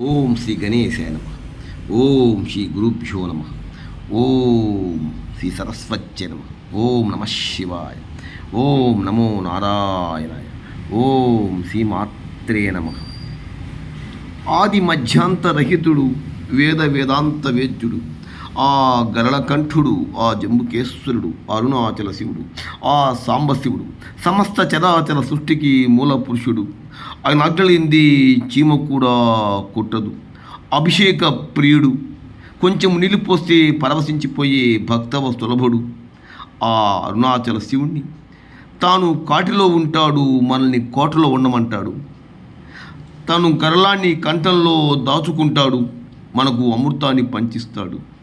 ఓం శ్రీ గణేశాయ నమ. ఓం శ్రీ గురుభ్యో నమ. ఓం శ్రీ సరస్వత్య నమ. ఓం నమ శివాయ. ఓం నమో నారాయణాయ. ఓం శ్రీ మాత్రే నమ. ఆది మధ్యాంతరహితుడు వేద వేదాంత వేద్యుడు ఆ గరళకంఠుడు ఆ జంబుకేశ్వరుడు అరుణాచల శివుడు ఆ సాంబశివుడు సమస్త చరాచర సృష్టికి మూల పురుషుడు. ఆయన ఆజ్ఞలింది చీమ కూడా కొట్టదు. అభిషేక ప్రియుడు కొంచెం నీళ్ళు పోస్తే పరవశించిపోయే భక్తవ సులభుడు. ఆ అరుణాచల శివుణ్ణి తాను కాటిలో ఉంటాడు మనల్ని కోటలో ఉండమంటాడు. తను గరళాన్ని కంఠంలో దాచుకుంటాడు మనకు అమృతాన్ని పంచిస్తాడు.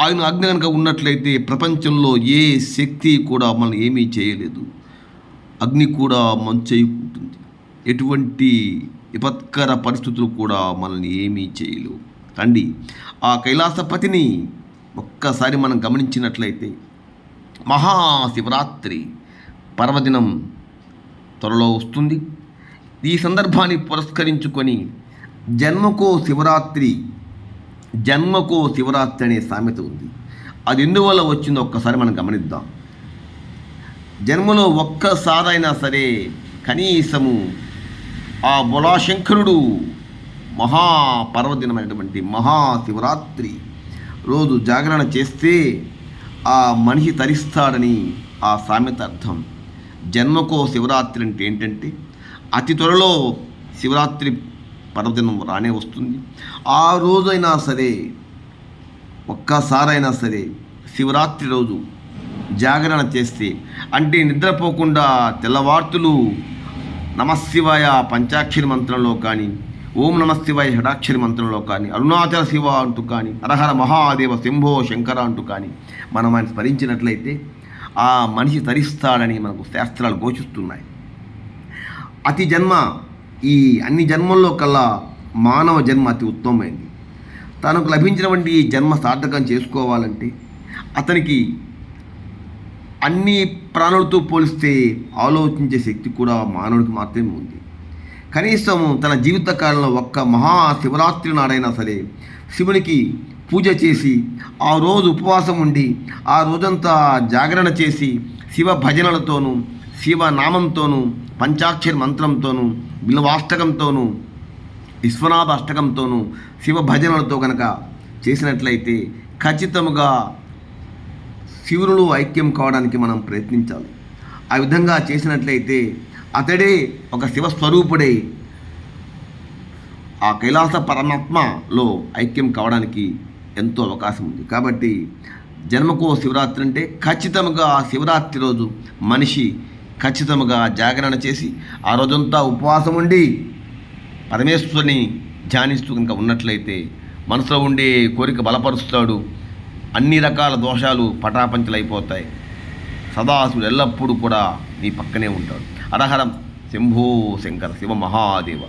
ఆయన ఆజ్ఞ కనుక ఉన్నట్లయితే ప్రపంచంలో ఏ శక్తి కూడా మనల్ని ఏమీ చేయలేదు. అగ్ని కూడా మంచయుకుంటుంది ఎటువంటి విపత్కర పరిస్థితులు కూడా మనల్ని ఏమీ చేయలేవు. రండి ఆ కైలాసపతిని ఒక్కసారి మనం గమనించినట్లయితే మహాశివరాత్రి పర్వదినం త్వరలో వస్తుంది. ఈ సందర్భాన్ని పురస్కరించుకొని జన్మకో శివరాత్రి జన్మకో శివరాత్రి అనే సామెత ఉంది. అది ఎందువల్ల వచ్చిందో ఒక్కసారి మనం గమనిద్దాం. జన్మలో ఒక్కసారైనా సరే కనీసము ఆ బులాశంకరుడు మహాపర్వదినమైనటువంటి మహాశివరాత్రి రోజు జాగరణ చేస్తే ఆ మనిషి తరిస్తాడని ఆ సామెత అర్థం. జన్మకో శివరాత్రి అంటే ఏంటంటే అతి త్వరలో శివరాత్రి పర్వదినం రానే వస్తుంది. ఆ రోజైనా సరే ఒక్కసారైనా సరే శివరాత్రి రోజు జాగరణ చేస్తే అంటే నిద్రపోకుండా తెల్లవార్తులు నమశివాయ పంచాక్షరి మంత్రంలో కానీ ఓం నమశివాయ షడాక్షరి మంత్రంలో కానీ అరుణాచల శివ అంటూ కానీ హరహర మహాదేవ శంభో శంకర అంటూ కానీ మనం ఆయన స్మరించినట్లయితే ఆ మనిషి తరిస్తాడని మనకు శాస్త్రాలు ఘోషిస్తున్నాయి అతి జన్మ ఈ అన్ని జన్మల్లో కల్లా మానవ జన్మ అతి ఉత్తమమైంది. తనకు లభించినటువంటి ఈ జన్మ సార్థకం చేసుకోవాలంటే అతనికి అన్ని ప్రాణులతో పోలిస్తే ఆలోచించే శక్తి కూడా మానవుడికి మాత్రమే ఉంది. కనీసం తన జీవిత కాలంలో ఒక్క మహా శివరాత్రి నాడైనా సరే శివునికి పూజ చేసి ఆ రోజు ఉపవాసం ఉండి ఆ రోజంతా జాగరణ చేసి శివ భజనలతోనూ శివనామంతోనూ పంచాక్షరి మంత్రంతోనూ బిల్వాష్టకంతోనూ విశ్వనాథ అష్టకంతోనూ శివ భజనలతో కనుక చేసినట్లయితే ఖచ్చితముగా శివులు ఐక్యం కావడానికి మనం ప్రయత్నించాలి. ఆ విధంగా చేసినట్లయితే అతడే ఒక శివస్వరూపుడై ఆ కైలాస పరమాత్మలో ఐక్యం కావడానికి ఎంతో అవకాశం ఉంది. కాబట్టి జన్మకో శివరాత్రి అంటే ఖచ్చితంగా ఆ శివరాత్రి రోజు మనిషి ఖచ్చితంగా జాగరణ చేసి ఆ రోజంతా ఉపవాసం ఉండి పరమేశ్వరుని ధ్యానిస్తూ కనుక ఉన్నట్లయితే మనసులో ఉండే కోరిక బలపరుస్తాడు. అన్ని రకాల దోషాలు పటాపంచలైపోతాయి. సదాశివుడు ఎల్లప్పుడూ కూడా నీ పక్కనే ఉంటాడు. అరహరం శంభో శంకర శివ మహాదేవ.